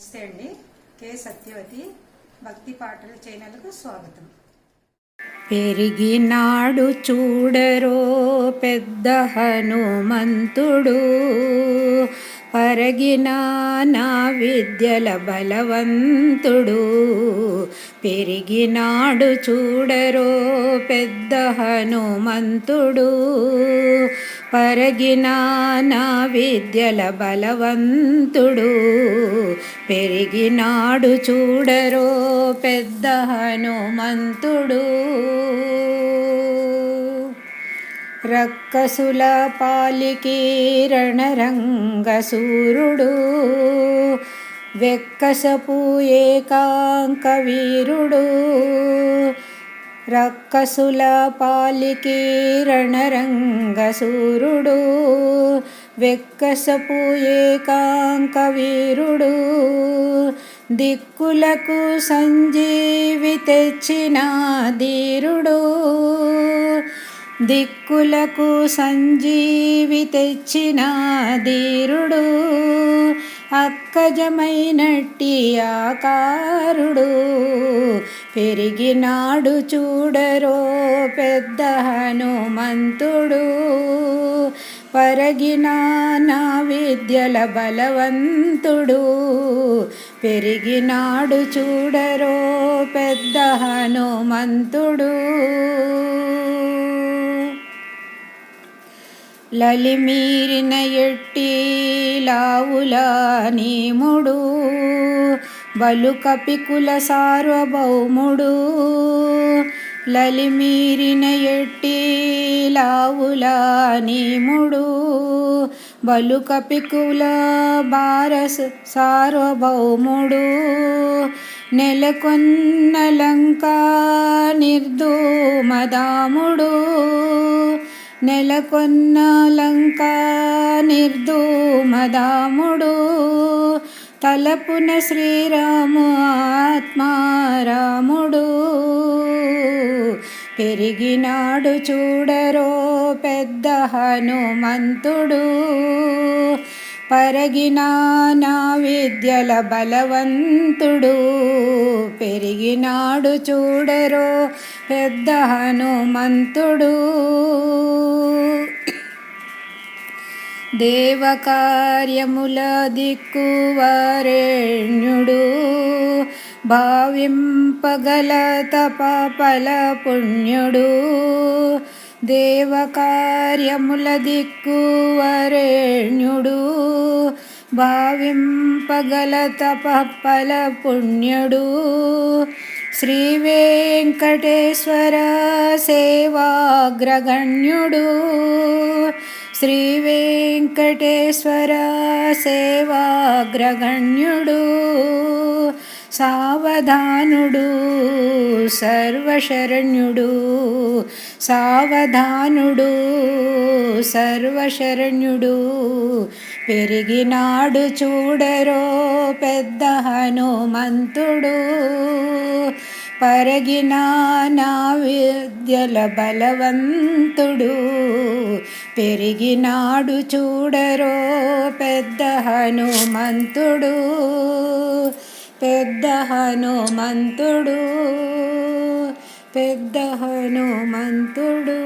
నమస్తే అండి. కే సత్యవతి భక్తి పాటల ఛానల్కు స్వాగతం. పెరిగినాడు చూడరో పెద్ద హనుమంతుడు. పరగిన నా విద్యల బలవంతుడు. పెరిగినాడు చూడరో పెద్ద హనుమంతుడు. పరగిన నా విద్యల బలవంతుడు. పెరిగినాడు చూడరో పెద్ద హనుమంతుడు. రక్కసుల పాలికి రణరంగసూరుడు వెక్కసపు ఏకాంక వీరుడు. రక్కసుల పాలికి రణరంగసూరుడు వెక్కసపు ఏకాంకవీరుడు దిక్కులకు సంజీవి తెచ్చిన ధీరుడు దిక్కులకు సంజీవి తెచ్చిన ధీరుడు అక్కజమైనట్టి ఆకారుడు. పెరిగినాడు చూడరో పెద్ద హనుమంతుడు. పరగినానా విద్యల బలవంతుడు. పెరిగినాడు చూడరో పెద్ద హనుమంతుడు. లలిమీరిన ఎట్టి లావుల నీముడు. బలు కపికుల సార్వభౌముడు. లలిమీరిన ఎట్టి లావుల నీముడు బలు కపికుల భారస్ సార్వభౌముడు నెలకొన్న లంకా నిర్ధూమదాముడు నెలకొన్న లంకా నిర్ధూమదాముడు తలపున శ్రీరాము ఆత్మారాముడు పెరిగినాడు చూడరో పెద్ద హనుమంతుడు. పరగినా నా విద్యల బలవంతుడు. పెరిగినాడు చూడరో పెద్ద హనుమంతుడు. దేవకార్యముల దిక్కువరేణ్యుడు. భావింపగల తపఫల పుణ్యుడు దేవకార్యముల దిక్కువరేణ్యుడు భావింపగల తపఫల పుణ్యుడు శ్రీ వెంకటేశ్వర సేవాగ్రగణ్యుడు. శ్రీ వెంకటేశ్వర సేవాగ్రగణ్యుడు. సావధానుడు సర్వశరణ్యుడు. సావధానుడు సర్వశరణ్యుడు. పెరిగినాడు చూడరో పెద్ద హనుమంతుడు. పరగిన నా విద్యల బలవంతుడు. పెరిగినాడు చూడరో పెద్ద హనుమంతుడు. పెద్ద హనుమంతుడు పెద్ద హనుమంతుడు